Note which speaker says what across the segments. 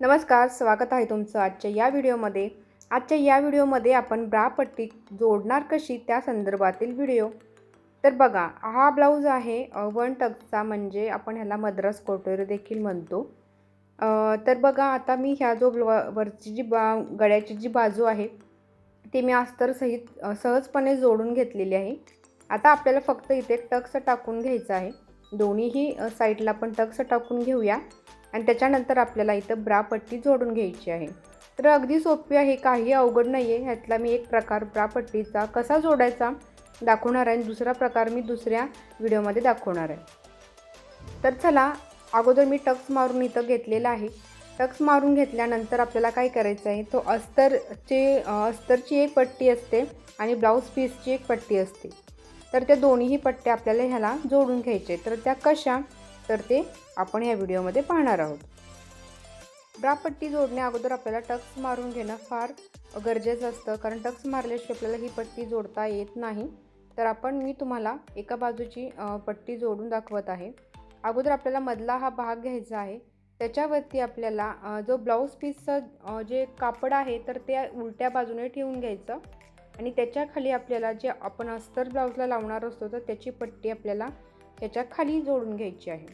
Speaker 1: नमस्कार स्वागत आहे तुमचं आजच्या या व्हिडिओमध्ये. आजच्या या व्हिडिओमध्ये आपण ब्रा पट्टी जोडणार कशी त्या संदर्भातील व्हिडिओ. तर बघा हा ब्लाऊज आहे वन टकचा म्हणजे आपण ह्याला मद्रास कोटोरी देखील म्हणतो. तर बघा आता मी ह्या जो वरची जी बा गळ्याची जी बाजू आहे ती मी अस्तर सहित सहजपणे जोडून घेतलेली आहे. आता आपल्याला फक्त इथे टक्स टाकून घ्यायचं आहे. दोन्हीही साईडला आपण टक्स टाकून घेऊया. आणि त्याच्यानंतर आपल्याला इथं ब्रा पट्टी जोडून घ्यायची आहे. तर अगदी सोपी आहे काही अवघड नाही आहे ह्यातला मी एक प्रकार ब्रा पट्टीचा कसा जोडायचा दाखवणार आहे आणि दुसरा प्रकार मी दुसऱ्या व्हिडिओमध्ये दाखवणार आहे. तर चला अगोदर मी टक्स मारून इथं घेतलेला आहे. टक्स मारून घेतल्यानंतर आपल्याला काय करायचं आहे तो अस्तरचे अस्तरची एक पट्टी असते आणि ब्लाऊज पीसची एक पट्टी असते. तर त्या दोन्हीही पट्ट्या आपल्याला ह्याला जोडून घ्यायचे तर त्या कशा तर ते आपण या व्हिडिओमध्ये पाहणार आहोत. ब्रापट्टी जोडण्या अगोदर आपल्याला टक्स मारून घेणं फार गरजेचं असतं कारण टक्स मारल्याशिवाय आपल्याला ही पट्टी जोडता येत नाही. तर आपण मी तुम्हाला एका बाजूची पट्टी जोडून दाखवत आहे. अगोदर आपल्याला मधला हा भाग घ्यायचा आहे. त्याच्यावरती आपल्याला जो ब्लाऊज पीसचं जे कापड आहे तर ते उलट्या बाजूने ठेवून घ्यायचं. आणि त्याच्याखाली आपल्याला जे आपण अस्तर ब्लाऊजला लावणार असतो तर त्याची पट्टी आपल्याला ह्याच्या खाली जोडून घ्यायची आहे.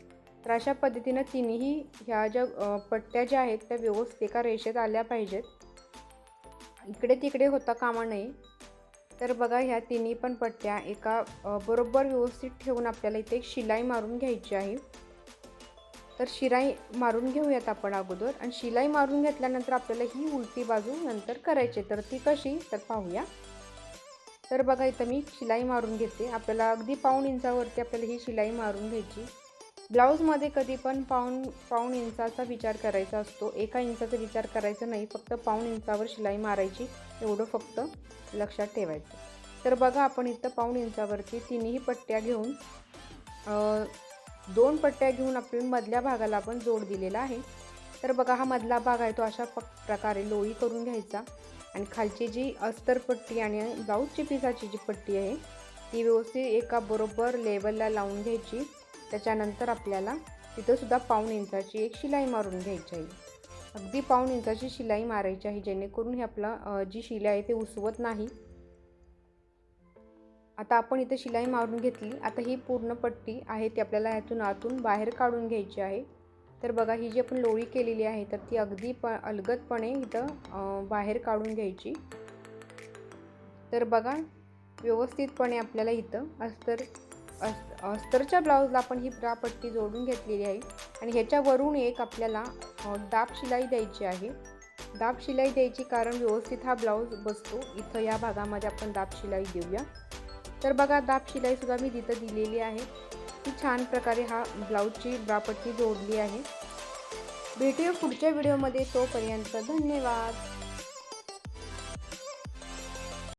Speaker 1: तर अशा पद्धतीनं तिन्ही ह्या ज्या पट्ट्या ज्या आहेत त्या व्यवस्थित एका रेषेत आल्या पाहिजेत. इकडे तिकडे होता कामा नये. तर बघा ह्या तिन्ही पण पट्ट्या एका बरोबर व्यवस्थित ठेवून आपल्याला इथे एक शिलाई मारून घ्यायची आहे. तर शिलाई मारून घेऊयात आपण अगोदर. आणि शिलाई मारून घेतल्यानंतर आपल्याला ही उलटी बाजू नंतर करायची तर ती कशी? तर पाहूया. तर बघा इथं मी शिलाई मारून घेते. आपल्याला अगदी पाऊण इंचावरती आपल्याला ही शिलाई मारून घ्यायची. ब्लाऊजमध्ये कधी पण पाऊण पाऊण इंचाचा विचार करायचा असतो. एका इंचाचा विचार करायचा नाही फक्त पाऊण इंचावर शिलाई मारायची एवढं फक्त लक्षात ठेवायचं. तर बघा आपण इथं पाऊण इंचावरती तिन्ही पट्ट्या घेऊन दोन पट्ट्या घेऊन आपण मधल्या भागाला आपण जोड दिलेला आहे. तर बघा हा मधला भाग आहे तो अशा प प्रकारे लोळी करून घ्यायचा. आणि खालची जी अस्तर पट्टी आणि ब्लाऊजची पिसाची जी पट्टी आहे ती व्यवस्थित एका बरोबर लेवलला लावून घ्यायची. त्याच्यानंतर आपल्याला तिथंसुद्धा पाऊण इंचाची एक शिलाई मारून घ्यायची आहे. अगदी पाऊण इंचाची शिलाई मारायची आहे जेणेकरून हे आपलं जी शिलाई आहे ते उसवत नाही. आता आपण इथे शिलाई मारून घेतली. आता ही पूर्ण पट्टी आहे ती आपल्याला ह्यातून आतून बाहेर काढून घ्यायची आहे. तर बघा ही जी आपण लोळी केलेली आहे तर ती अगदी प अलगदपणे इथं बाहेर काढून घ्यायची. तर बघा व्यवस्थितपणे आपल्याला इथं अस्तर अस् अस्तरच्या ब्लाऊजला आपण ही ब्रा पट्टी जोडून घेतलेली आहे. आणि ह्याच्यावरून एक आपल्याला दाब शिलाई द्यायची आहे. दाब शिलाई द्यायची कारण व्यवस्थित हा ब्लाऊज बसतो. इथं या भागामध्ये आपण दाब शिलाई देऊया. तर बघा दाब शिलाईसुद्धा मी तिथं दिलेली आहे. ती छान प्रकारे हा ब्लाऊजची ब्रापट्टी जोडली आहे. भेटूया पुढच्या व्हिडिओमध्ये. तोपर्यंत धन्यवाद.